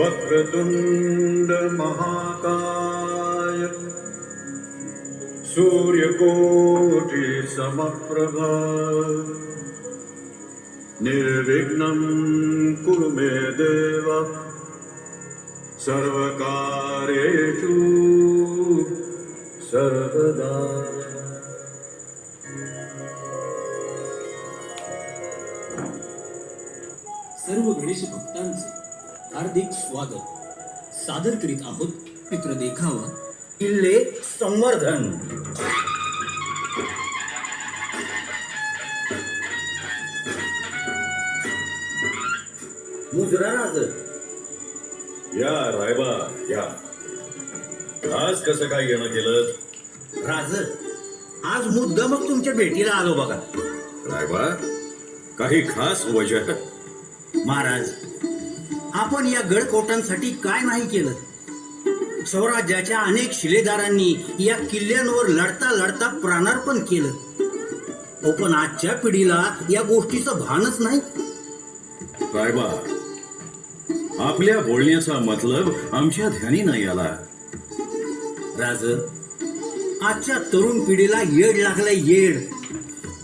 वक्रतुण्ड महाकाय सूर्यकोटि समप्रभा निर्विघ्नं कुरु मे देव सर्वकार्येषु सर्वदा। हार्दिक स्वागत. सादर करीत आहोत मित्र देखावा किल्ले संवर्धन. मुजरा राज या रायबा या. आज कसं काय येणं केलं? राज आज मुद्दामच तुमच्या भेटीला आलो बघा. रायबा काही खास वजह? महाराज आपण या गडकोटांसाठी काय नाही केलं? स्वराज्याच्या अनेक शिलेदारांनी या किल्ल्यांवर लढता लढता प्राणार्पण केलं. अहो, पण आजच्या पिढीला या गोष्टीचं भानच नाही. रायबा आपल्या बोलण्याचा मतलब आमच्या ध्यानी नाही आला. राज आजच्या तरुण पिढीला येड लागलाय येड.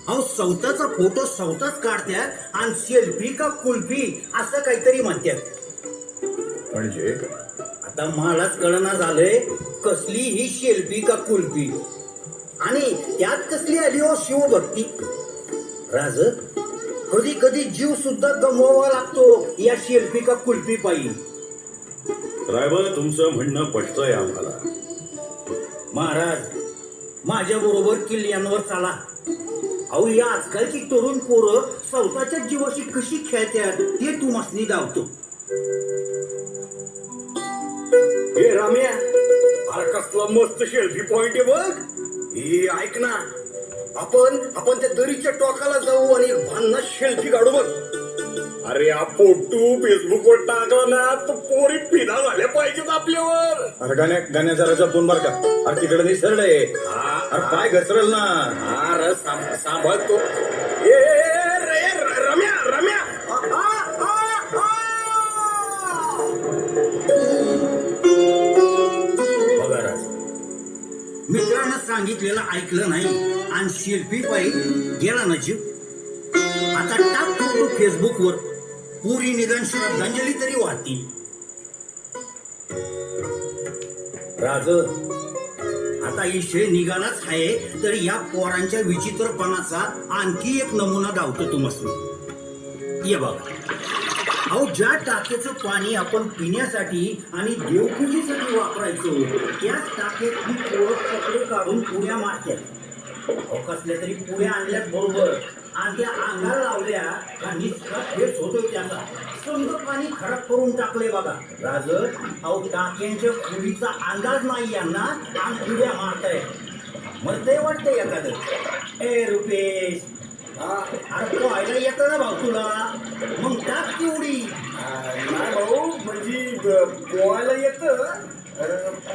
अहो सवताचा फोटो सवताच काढत्यात आणि सेल्फी का कुल्फी असं काहीतरी म्हणतात म्हणजे? आता मलाच कळना झालंय कसली ही सेल्फी का कुल्फी? आणि त्यात कसली आली हो शिवभक्ती? राज कधी कधी जीव सुद्धा गमवावा लागतो या सेल्फी का कुल्फी पाहिजे रायबा तुमचं म्हणणं पटतंय आम्हाला. महाराज माझ्या बरोबर किल्ल्यांवर चाला. अहो या आजकालची तरुण पोरं स्वतःच्या जीवाशी कशी खेळतात ते तुम्हाला धावतो हे राम्या अरे कसला मस्त शेल्फी पॉइंट आहे बघ. हे ऐक ना आपण आपण त्या दरीच्या टोकाला जाऊ आणि एक भांना शेल्फी काढू बघ. अरे हा फोटो फेसबुक वर टाकला ना तर पोरी पिना झाल्या पाहिजेत आपल्यावर. अरे गाण्या गाण्या जरा जपून बर का. अरे तिकडे निसरडे अरे पाय घसरल ना? हा र सांभ- सांभाळतो ए रे, र- रम्या रम्या. बघा राज. मित्रानं सांगितलेलं ऐकलं नाही आणि सेल्फी पाहिजे गेला ना जीव. आता टाक फोटो फेसबुकवर. पुरी निदान श्रद्धांजली तरी वाटतील राज आता विषय निघालाच आहे तर या पोरांच्या विचित्रपणाचा आणखी एक नमुना दावतो तुम्हाला ये बघा अहो ज्या टाकेचं पाणी आपण पिण्यासाठी आणि देवपूजेसाठी वापरायचो त्याच टाकेत ही पोरं कपडे काढून पुऱ्या मारतात कसल्या तरी पुऱ्या आणल्यात बरोबर. आणि त्या अंगाला लावल्या का निष्ठा फेस होतोय त्याचा. समज पाणी खराब करून टाकले बघा. राज अहो टाक्यांच्या खोलीचा अंदाज नाही यांना. आणि पुऱ्या मारताय. मरतय वाटतंय एखादं. ए रुपेश. अरे पोहायला येतं ना भाऊ तुला. मग टाक ती उडी. नाही भाऊ म्हणजे पोहायला येत.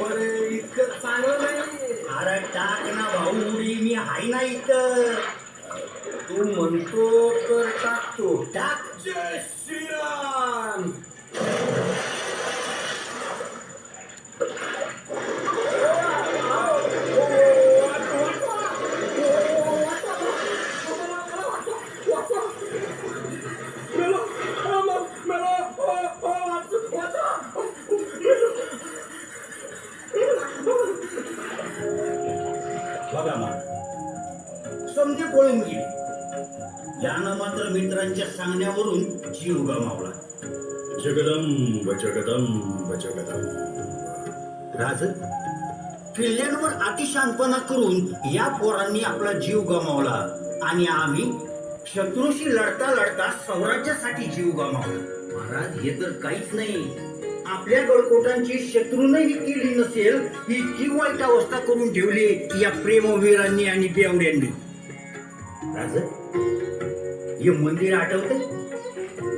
पण इतकं चांगलं नाही. अरे टाक ना भाऊ उडी मी हाय ना इथं. तू म्हणतो तर टाकतो टाक पळून गेली यानं मात्र मित्रांच्या सांगण्यावरून जीव गमावला. जगदंब जगदंब जगदंब. राज किल्ल्यांवर अतिशानपणा करून या पोरांनी आपला जीव गमावला आणि आम्ही शत्रूशी लढता लढता स्वराज्यासाठी जीव गमावला. महाराज हे तर काहीच नाही. आपल्या गडकोटांची शत्रूनही केली नसेल इतकी वाईट अवस्था करून ठेवली या प्रेमवीरांनी आणि बेवड्यांनी. राज हे मंदिर आठवते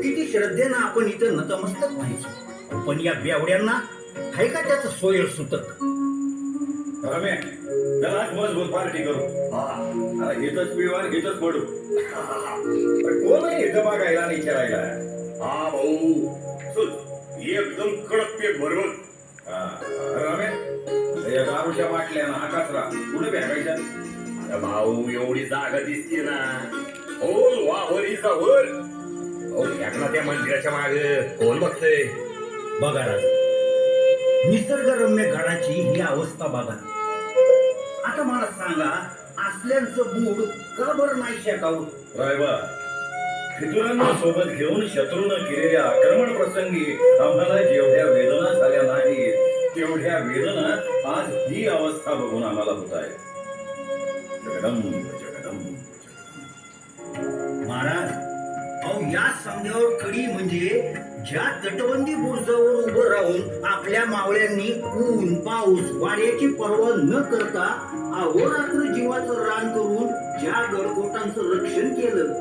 किती श्रद्धेनं आपण इथं नतमस्तक व्हायचो. पण या बेवड्यांना आहे का त्याचं सोयर सुतक रम्या चला आज मजबूत पार्टी करू. घेतच घेतच पडू. अरे कोण आहे इथं बघायला आणि खेळायला हा भाऊ. एकदम कडक पेट रम्या दारूच्या बाटल्या ना हा कचरा कुठे अरे भाऊ एवढी जागा दिसते ना. होल वावरीचा वर. हो फेकला त्या मंदिराच्या मागे कोण बघतय? बघा राज निसर्गरम्य गडाची ही अवस्था बघा. आता मला सांगा असल्यांचं मूड का बरं नाही शेकावं? रायबा फितुरांना सोबत घेऊन शत्रूनं केलेल्या आक्रमण प्रसंगी आम्हाला जेवढ्या वेदना झाल्या नाही तेवढ्या वेदना आज ही अवस्था बघून आम्हाला होत आहे जगदंब जगदंब महाराज अहो या समजावर कडी म्हणजे ज्या तटबंदी बुर्जावर उभं राहून आपल्या मावळ्यांनी ऊन पाऊस वाड्याची पर्वा न करता अहोरात्र जीवाचं रान करून ज्या गडकोटांचं रक्षण केलं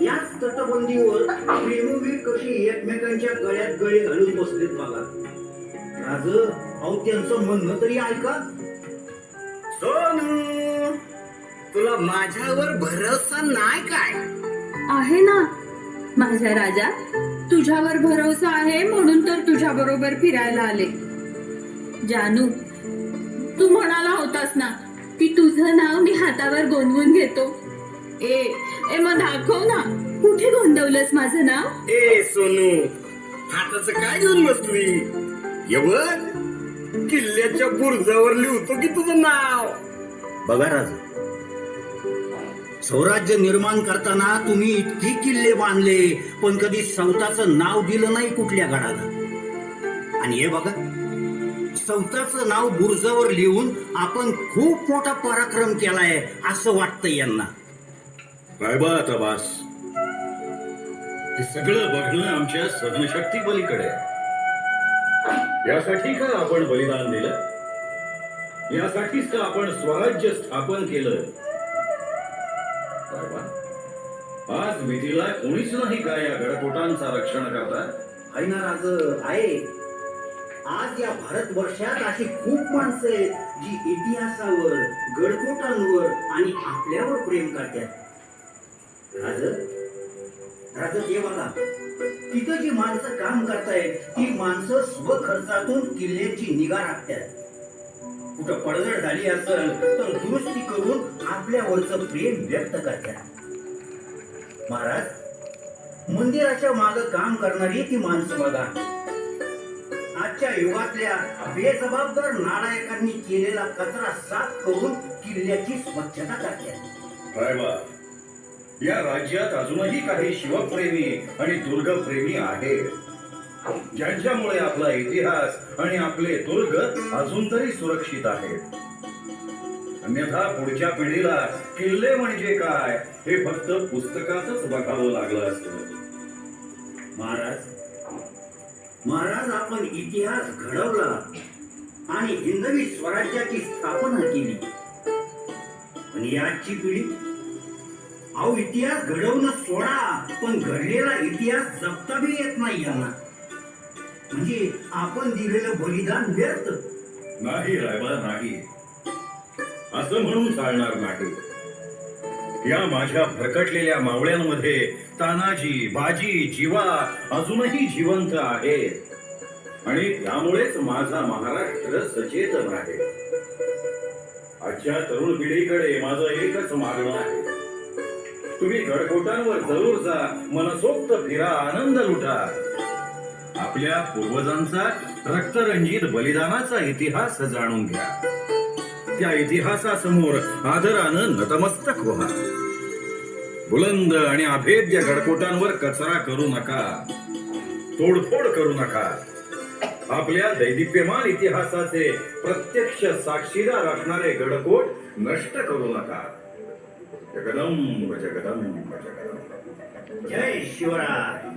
याच तटबंदीवर प्रेमवीर कशी एकमेकांच्या गळ्यात गळे घालून बसलेत बघा. राज अहो त्यांचं म्हणणं तरी ऐका. सोनू! तुला माझ्यावर भरोसा नाही काय? आहे ना. माझा राजा तुझ्यावर भरोसा आहे म्हणून तर तुझ्या बरोबर फिरायला आले. जानू तू म्हणाला होतास ना की तुझं नाव मी हातावर गोंदवून घेतो. ए ए मग दाखव ना. कुठे गोंदवलंस माझं नाव? ए सोनू हाताचं काय घेऊन बसली? ये बघ किल्ल्याच्या बुरजावर लिहतो की तुझं नाव. बघा राजा स्वराज्य निर्माण करताना तुम्ही इतकी किल्ले बांधले पण कधी सौताचं नाव दिलं नाही कुठल्या गडाला. आणि हे बघा सौताचं नाव बुर्जावर लिहून आपण खूप मोठा पराक्रम केलाय असं वाटतं यांना. रायबा आता बास? हे सगळं बघणं आमच्या सहनशक्ती पलीकडे आहे. यासाठी का आपण बलिदान दिलं? यासाठीच का आपण स्वराज्य स्थापन केलं? आज विधीला कोणीच नाही का या गडकोटांचा रक्षण करता? आई नाराज आहे. आज या भारतवर्षात अशी खूप माणसं आहेत जी इतिहासावर गडकोटांवर आणि आपल्यावर प्रेम करतात. राज राज ते बघा. तिथं जी माणसं काम करतायत ती माणसं स्वखर्चातून किल्ल्याची निगा राखतात. कुठं पडझड झाली असेल तर दुरुस्ती करून आपल्यावरचं प्रेम व्यक्त करतात. महाराज मंदिराच्या माग काम करणारी ती माणसं बघा. आजच्या युगातल्या बेजबाबदार नालायकांनी केलेला कचरा साफ करून किल्ल्याची स्वच्छता करते. या राज्यात अजूनही काही शिवप्रेमी आणि दुर्गप्रेमी आहेत. ज्यांच्यामुळे आपला इतिहास आणि आपले दुर्ग अजून तरी सुरक्षित आहेत. अन्यथा पुढच्या पिढीला किल्ले म्हणजे काय हे फक्त पुस्तकातच बघावं लागलं असतं. महाराज महाराज आपण इतिहास घडवला आणि हिंदवी स्वराज्याची स्थापना केली. आणि आजची पिढी अहो इतिहास घडवणं सोडा पण घडलेला इतिहास जपता बी येत नाही यांना. म्हणजे आपण दिलेलं बलिदान व्यर्थ. नाही रायबा नाही. असं म्हणून चालणार नाही. या माझ्या भरकटलेल्या मावळ्यांमध्ये तानाजी बाजी जीवा अजूनही जिवंत आहे आणि त्यामुळेच माझा महाराष्ट्र सचेतन आहे. आजच्या तरुण पिढीकडे माझं एकच मागणं आहे. तुम्ही गडकोटांवर जरूर जा मनसोक्त फिरा आनंद लुटा. आपल्या पूर्वजांचा रक्तरंजित बलिदानाचा इतिहास जाणून घ्या. त्या इतिहासासमोर आदरानं नतमस्तक व्हा. बुलंद आणि अभेद्य गडकोटांवर कचरा करू नका. तोडफोड करू नका. आपल्या दैदिप्यमान इतिहासाचे प्रत्यक्ष साक्षीदार असणारे गडकोट नष्ट करू नका. जगदंब जगदंब जगदंब. जय शिवराय.